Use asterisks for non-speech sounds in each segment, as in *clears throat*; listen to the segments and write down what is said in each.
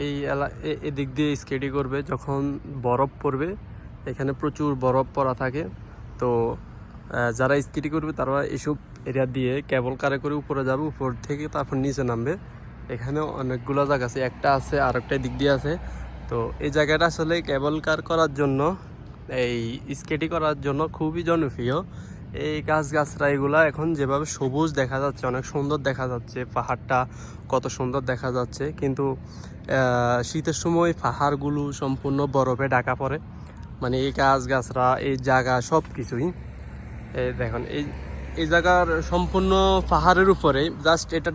এই এদিক দিয়ে স্কেটি করবে, যখন বরফ পড়বে, এখানে প্রচুর বরফ পড়া থাকে। তো যারা স্কেটি করবে, তারা এসব এরিয়া দিয়ে কেবল কারে করে উপরে যাবে, উপর থেকে তারপর নিচে নামবে। এখানে অনেকগুলো জায়গা আছে, একটা আছে আর একটা দিক দিয়ে আছে। তো, এই জায়গাটা আসলে কেবল কার করার জন্য, এই স্কেটি করার জন্য খুবই জনপ্রিয়। এই গাছ গাছরা এগুলা এখন যেভাবে সবুজ দেখা যাচ্ছে, অনেক সুন্দর দেখা যাচ্ছে, পাহাড়টা কত সুন্দর দেখা যাচ্ছে। কিন্তু শীতের সময় পাহাড়গুলো সম্পূর্ণ বরফে ঢাকা পড়ে। মানে এই গাছ গাছরা এই জায়গা সব কিছুই দেখুন, এই এই জায়গার সম্পূর্ণ পাহাড়ের উপরে, জাস্ট এটা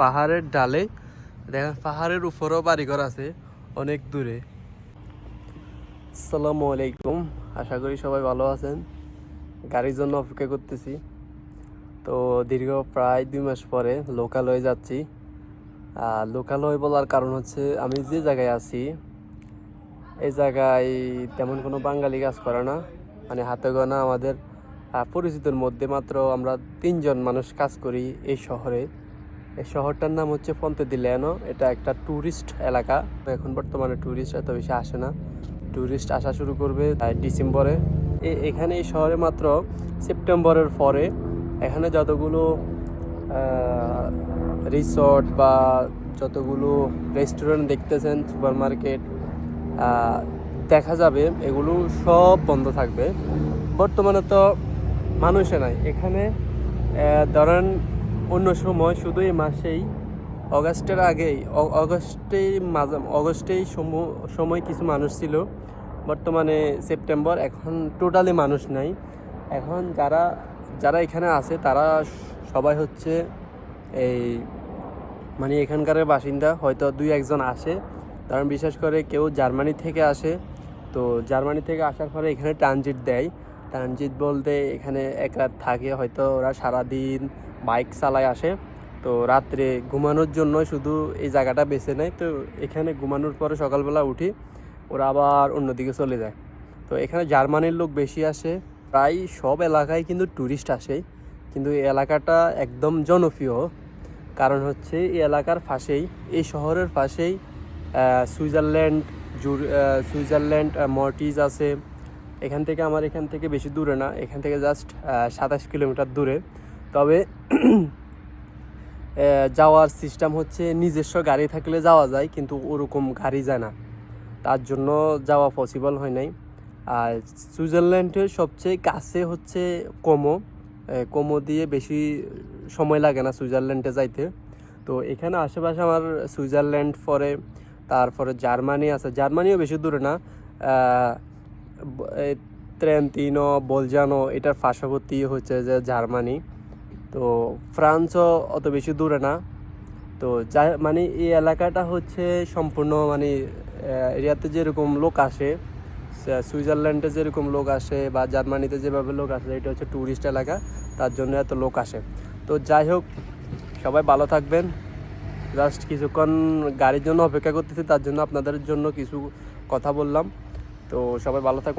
পাহাড়ের ডালে, দেখেন, পাহাড়ের উপরেও বাড়িঘর আছে, অনেক দূরে। আসসালামু আলাইকুম, আশা করি সবাই ভালো আছেন। গাড়ির জন্য অপেক্ষা করতেছি। তো দীর্ঘ প্রায় দুই মাস পরে লোকাল হয়ে যাচ্ছি। আর লোকাল হয়ে বলার কারণ হচ্ছে আমি যে জায়গায় আছি, এই জায়গায় তেমন কোনো বাঙালি কাজ করে না। মানে হাতে গোনা আমাদের পরিচিতর মধ্যে মাত্র আমরা তিনজন মানুষ কাজ করি এই শহরে। এই শহরটার নাম হচ্ছে পন্তে দিলেনো এটা একটা ট্যুরিস্ট এলাকা। এখন বর্তমানে ট্যুরিস্ট এত বেশি আসে না। ট্যুরিস্ট আসা শুরু করবে ডিসেম্বরে। এখানে এই শহরে মাত্র সেপ্টেম্বরের পরে এখানে যতগুলো রিসর্ট বা যতগুলো রেস্টুরেন্ট দেখতেছেন সুপার মার্কেট দেখা যাবে, এগুলো সব বন্ধ থাকবে। বর্তমানে তো মানুষে নাই। এখানে ধরেন অন্য সময় শুধু এই মাসেই, অগাস্টের আগেই অগস্টেই মাঝে, অগস্টেই সমু- সময় কিছু মানুষ ছিল। বর্তমানে সেপ্টেম্বর এখন টোটালি মানুষ নাই। এখন যারা যারা এখানে আছে, তারা সবাই হচ্ছে এই মানে এখানকার বাসিন্দা, হয়তো দুই একজন আসে। কারণ বিশেষ করে কেউ জার্মানি থেকে আসে। তো জার্মানি থেকে আসার পরে এখানে ট্রানজিট দেয়। ট্রানজিট বলতে এখানে এক রাত থাকে, হয়তো ওরা সারাদিন বাইক চালায় আসে। তো রাত্রে ঘুমানোর জন্য শুধু এই জায়গাটা বেছে নেয়। তো এখানে ঘুমানোর পরে সকালবেলা উঠি। ওরা আবার অন্যদিকে চলে যায়। তো এখানে জার্মানির লোক বেশি আসে। প্রায় সব এলাকায় কিন্তু ট্যুরিস্ট আসে। কিন্তু এই এলাকাটা একদম জনপ্রিয়। কারণ হচ্ছে এই এলাকার পাশেই, এই শহরের পাশেই সুইজারল্যান্ড, জুর- সুইজারল্যান্ড মর্টিজ আছে। এখান থেকে আমার এখান থেকে বেশি দূরে না। এখান থেকে জাস্ট সাতাশ কিলোমিটার দূরে। তবে *clears throat* যাওয়ার সিস্টেম হচ্ছে নিজস্ব গাড়ি থাকলে যাওয়া যায়, কিন্তু ওরকম গাড়ি যায় না। তার জন্য যাওয়া পসিবল হয় নাই। আর সুইজারল্যান্ডের সবচেয়ে কাছে হচ্ছে কোমো। কোমো দিয়ে বেশি সময় লাগে না সুইজারল্যান্ডে যাইতে। তো এখানে আশেপাশে আমার সুইজারল্যান্ড পরে, তারপরে জার্মানি আছে। জার্মানিও বেশি দূরে না। ট্রেন্টিনো বলজানো, এটার পার্শ্ববর্তী হচ্ছে যে জার্মানি। তো ফ্রান্সও অত বেশি দূরে না। তো মানে এই এলাকাটা হচ্ছে সম্পূর্ণ মানে এরিয়াতে যেরকম লোক আসে সুইজারল্যান্ডে যেরকম লোক আসে বা জার্মানিতে যেভাবে লোক আসে, এটা হচ্ছে ট্যুরিস্ট এলাকা, তার জন্য এত লোক আসে। তো যাই হোক, সবাই ভালো থাকবেন। জাস্ট কিছুক্ষণ গাড়ির জন্য অপেক্ষা করতেছি, তার জন্য আপনাদের জন্য কিছু কথা বললাম। তো সবাই ভালো থাকবেন।